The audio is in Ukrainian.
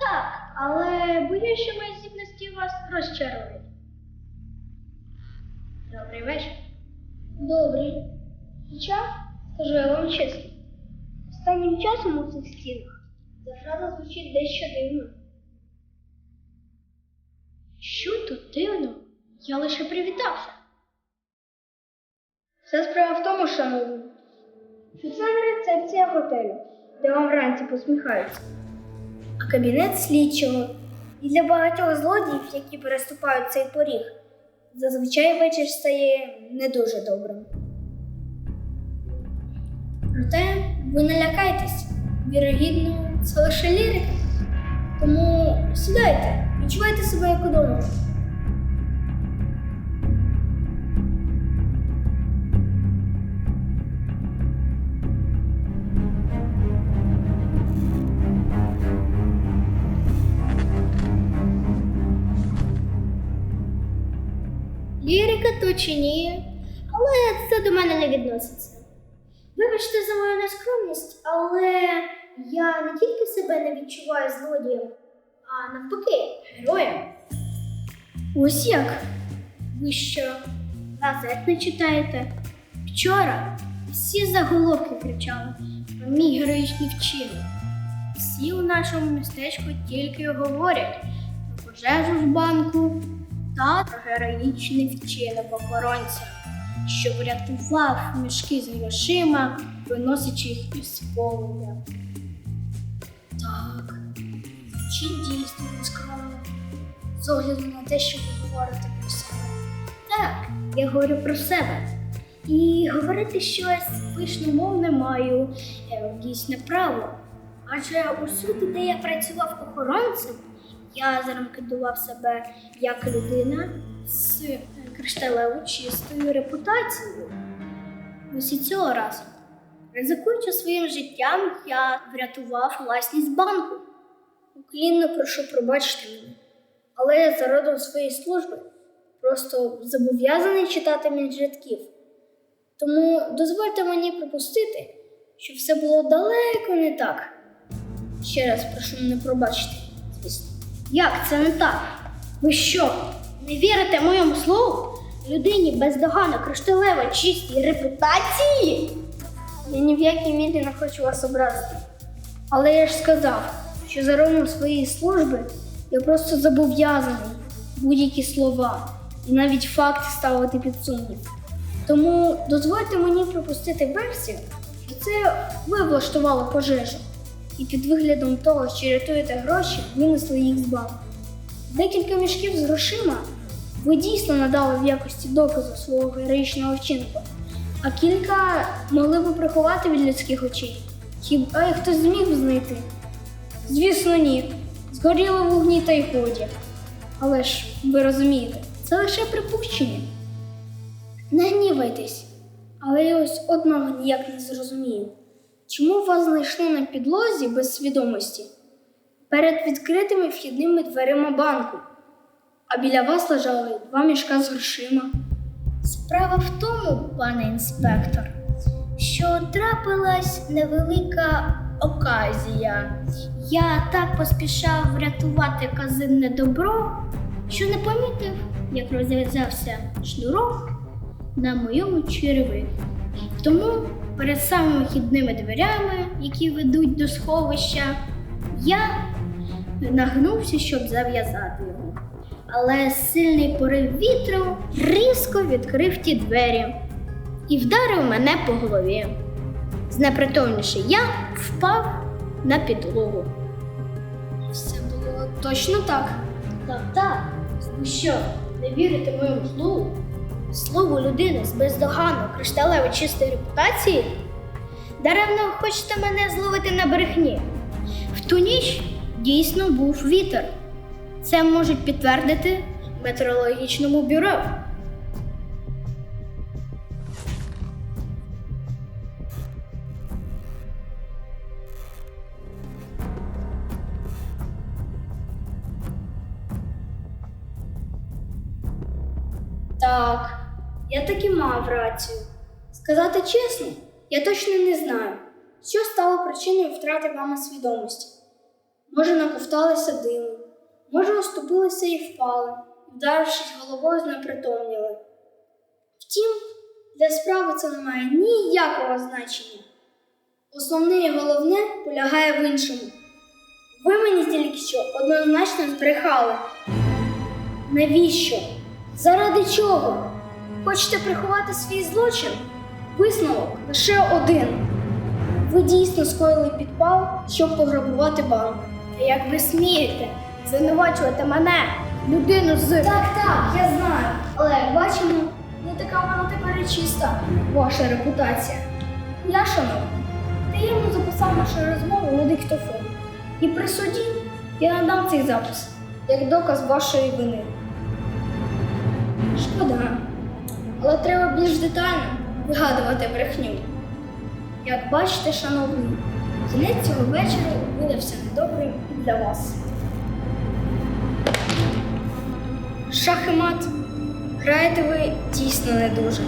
Так, але боюсь, що мої здібності вас розчарують. Добрий вечір. Добрий. Хоча, скажу я вам чесно, останнім часом у цих стінах ця фраза звучить дещо дивно. Що тут дивно? Я лише привітався. Вся справа в тому, шановні, що це не рецепція готелю, де вам вранці посміхаються кабінет слідчого. І для багатьох злодіїв, які переступають цей поріг, зазвичай вечір стає не дуже добрим. Проте ви не лякайтесь, вірогідно, це лише лірика. Тому сідайте, відчувайте себе як удома. Лірика то чи ні, але це до мене не відноситься. Вибачте за мою нескромність, але я не тільки себе не відчуваю злодієм, а навпаки, героєм. Ось як? Ви що, газет не читаєте? Вчора всі заголовки кричали про мій героїчний вчинок. Всі у нашому містечку тільки говорять про пожежу в банку та героїчний вчинок охоронця, що врятував мішки з грошима, виносячи їх із полум'я. Так, звучить дійсно нескромно, з огляду на те, що ви говорите про себе. Так, я говорю про себе. І говорити щось пишномов не маю е, дійсне право. Адже усюди, де я працював охоронцем, я зарекомендував себе як людина з е, кришталево чистою репутацією. Ось і цього разу. Ризикуючи своїм життям, я врятував власність банку. Уклінно прошу пробачити мене. Але я за своєї служби просто зобов'язаний читати між рядків. Тому дозвольте мені припустити, що все було далеко не так. Ще раз прошу мене пробачити. Як це не так? Ви що, не вірите моєму слову? Людині бездоганно кришталево чистій репутації? Я ні в якій мірі не хочу вас образити. Але я ж сказав, що за родом своєї служби я просто зобов'язаний будь-які слова і навіть факти ставити під сумнів. Тому дозвольте мені пропустити версію, що це ви влаштували пожежу, і під виглядом того, що рятуєте гроші, винесли їх з банку. Декілька мішків з грошима ви дійсно надали в якості доказу свого героїчного вчинку, а кілька могли б приховати від людських очей. Хіба їх хтось зміг знайти? Звісно, ні. Згоріли в вогні та й годі. Але ж ви розумієте, це лише припущення. Не гнівайтесь, але я ось одного ніяк не зрозумію. Чому вас знайшли на підлозі без свідомості перед відкритими вхідними дверима банку, а біля вас лежали два мішка з грошима? Справа в тому, пане інспектор, що трапилась невелика оказія. Я так поспішав врятувати казинне добро, що не помітив, як розв'язався шнурок на моєму череві. Тому перед самими хідними дверями, які ведуть до сховища, я нагнувся, щоб зав'язати його. Але сильний порив вітру різко відкрив ті двері і вдарив мене по голові. Знепритомніший я впав на підлогу. Все було точно так. Так, так. Ви що, не вірите моєму слову? Слову людини з бездоганно кришталево чистої репутації? Даремно хочете мене зловити на брехні. В ту ніч дійсно був вітер. Це можуть підтвердити в метеорологічному бюро. Так, я таки мав рацію. Сказати чесно, я точно не знаю, що стало причиною втрати вами свідомості. Може, наковталися диму, може, оступилися і впали, вдарившись головою, знепритомніли. Втім, для справи це не має ніякого значення. Основне і головне полягає в іншому. Ви мені тільки що однозначно збрехали. Навіщо? Заради чого? Хочете приховати свій злочин? Висновок лише один. Ви дійсно скоїли підпал, щоб пограбувати банк. Як ви смієте звинувачувати мене, людину з. Так, так, я знаю. Але як бачимо, не така вона тепер і чиста, ваша репутація. Я, шановний, таємно записав нашу розмову на диктофон. І при суді я надам цей запис як доказ вашої вини. Шкода. Але треба більш детально вигадувати брехню. Як бачите, шановний, кінець цього вечора видався недобрим і для вас. Шах і мат. Граєте ви дійсно не дуже.